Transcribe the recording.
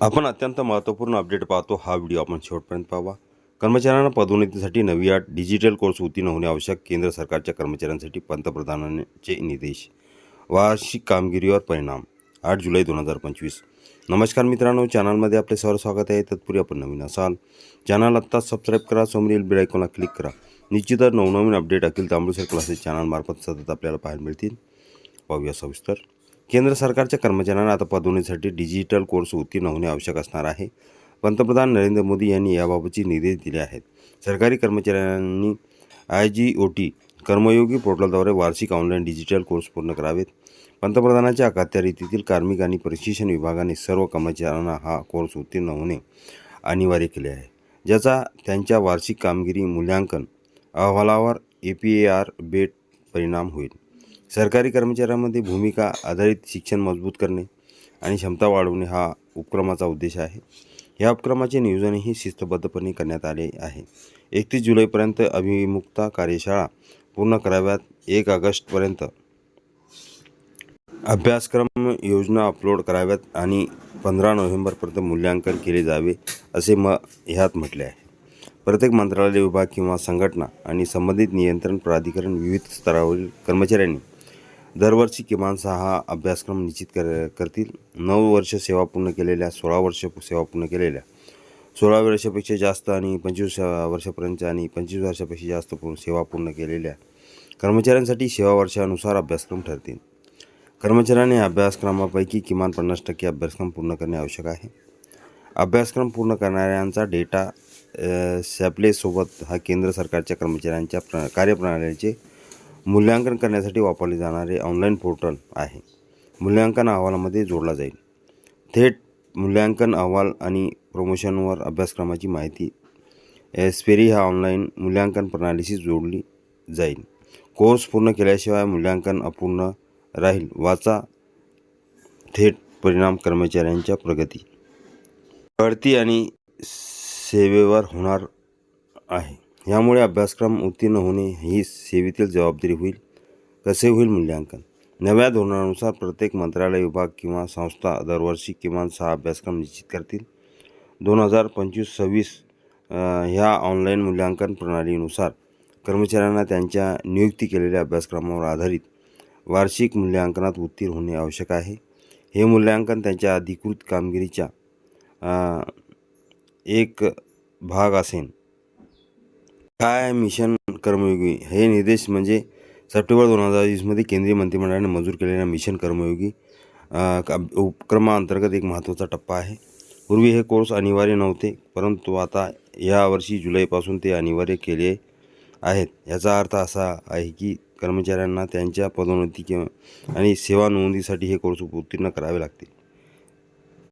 आपण अत्यंत महत्त्वपूर्ण अपडेट पाहतो. हा व्हिडिओ आपण शेवटपर्यंत पाहावा. कर्मचाऱ्यांना पदोन्नतीसाठी नवी आठ डिजिटल कोर्स उत्तीर्ण होणे आवश्यक. केंद्र सरकारच्या कर्मचाऱ्यांसाठी पंतप्रधानांचे निर्देश. वार्षिक कामगिरीवर परिणाम. आठ जुलै दोन हजार पंचवीस. नमस्कार मित्रांनो चॅनलमध्ये आपले सर्व स्वागत आहे. तत्पूर्वी आपण नवीन असाल चॅनल आत्ताच सबस्क्राईब करा समोरील बेल आयकॉनला क्लिक करा. निश्चितच नवनवीन अपडेट अखिल तांबुसर क्लासेस चॅनलमार्फत सतत आपल्याला पाहायला मिळतील. पाहूया सविस्तर. केंद्र सरकारच्या कर्मचाऱ्यांना आता पदोन्नतीसाठी डिजिटल कोर्स उत्तीर्ण होणे आवश्यक असणार आहे. पंतप्रधान नरेंद्र मोदी यांनी याबाबतचे निर्देश दिले आहेत. सरकारी कर्मचाऱ्यांनी आय जी ओ टी कर्मयोगी पोर्टलद्वारे वार्षिक ऑनलाईन डिजिटल कोर्स पूर्ण करावेत. पंतप्रधानांच्या अखत्यारीतील कार्मिक आणि प्रशिक्षण विभागाने सर्व कर्मचाऱ्यांना हा कोर्स उत्तीर्ण होणे अनिवार्य केले आहे. ज्याचा त्यांच्या वार्षिक कामगिरी मूल्यांकन अहवालावर ए पी ए आर बेट परिणाम होईल. सरकारी कर्मचाऱ्यांमध्ये भूमिका आधारित शिक्षण मजबूत करणे आणि क्षमता वाढवणे हा उपक्रमाचा उद्देश आहे. या उपक्रमाचे नियोजनही शिस्तबद्धपणे करण्यात आले आहे. एकतीस जुलैपर्यंत अभिमुक्ता कार्यशाळा पूर्ण कराव्यात. एक ऑगस्टपर्यंत अभ्यासक्रम योजना अपलोड कराव्यात आणि पंधरा नोव्हेंबरपर्यंत मूल्यांकन केले जावे असे म ह्यात म्हटले आहे. प्रत्येक मंत्रालय विभाग किंवा संघटना आणि संबंधित नियंत्रण प्राधिकरण विविध स्तरावरील कर्मचाऱ्यांनी दरवर्षी किमान सहा अभ्यासक्रम निश्चित कर करतील. नऊ वर्ष सेवा पूर्ण केलेल्या सोळा वर्ष सेवा पूर्ण केलेल्या. सोळा वर्षापेक्षा जास्त आणि पंचवीस वर्षापर्यंत आणि पंचवीस वर्षापेक्षा जास्त पूर्ण सेवा पूर्ण केलेल्या कर्मचाऱ्यांसाठी सेवा वर्षानुसार अभ्यासक्रम ठरतील. कर्मचाऱ्यांनी अभ्यासक्रमापैकी किमान पन्नास टक्के अभ्यासक्रम पूर्ण करणे आवश्यक आहे. अभ्यासक्रम पूर्ण करणाऱ्यांचा डेटा सॅपलेसोबत सॅप्लेसोबत हा केंद्र सरकारच्या कर्मचाऱ्यांच्या प्र कार्यप्रणालीचे मूल्यांकन करण्यासाठी वापरले जाणारे ऑनलाईन पोर्टल आहे. मूल्यांकन अहवालामध्ये जोडला जाईल. थेट मूल्यांकन अहवाल आणि प्रमोशनवर अभ्यासक्रमाची माहिती. एस्पेरी ह्या ऑनलाईन मूल्यांकन प्रणालीशी जोडली जाईल. कोर्स पूर्ण केल्याशिवाय मूल्यांकन अपूर्ण राहील. वाचा. थेट परिणाम कर्मचाऱ्यांच्या प्रगती. बढती आणि सेवेवर होणार आहे. यामुळे अभ्यासक्रम उत्तीर्ण होणे ही सेवेतील जबाबदारी होईल. कसे होईल मूल्यांकन? नव्या धोरणानुसार प्रत्येक मंत्रालय विभाग किंवा संस्था दरवर्षी किमान सहा अभ्यासक्रम निश्चित करतील. दोन हजार पंचवीस सव्वीस ह्या ऑनलाईन मूल्यांकन प्रणालीनुसार कर्मचाऱ्यांना त्यांच्या नियुक्ती केलेल्या अभ्यासक्रमावर आधारित वार्षिक मूल्यांकनात उत्तीर्ण होणे आवश्यक आहे. हे मूल्यांकन त्यांच्या अधिकृत कामगिरीच्या एक भाग असेल काय मिशन कर्मयोगी? हे निर्देश म्हणजे सप्टेंबर दोन हजार वीसमध्ये केंद्रीय मंत्रिमंडळाने मंजूर केलेल्या मिशन कर्मयोगी उपक्रमाअंतर्गत एक महत्त्वाचा टप्पा आहे. पूर्वी हे कोर्स अनिवार्य नव्हते परंतु आता यावर्षी जुलैपासून ते अनिवार्य केले आहेत. याचा अर्थ असा आहे की कर्मचाऱ्यांना त्यांच्या पदोन्नती किंवा आणि सेवा नोंदीसाठी हे कोर्स उत्तीर्ण करावे लागतील.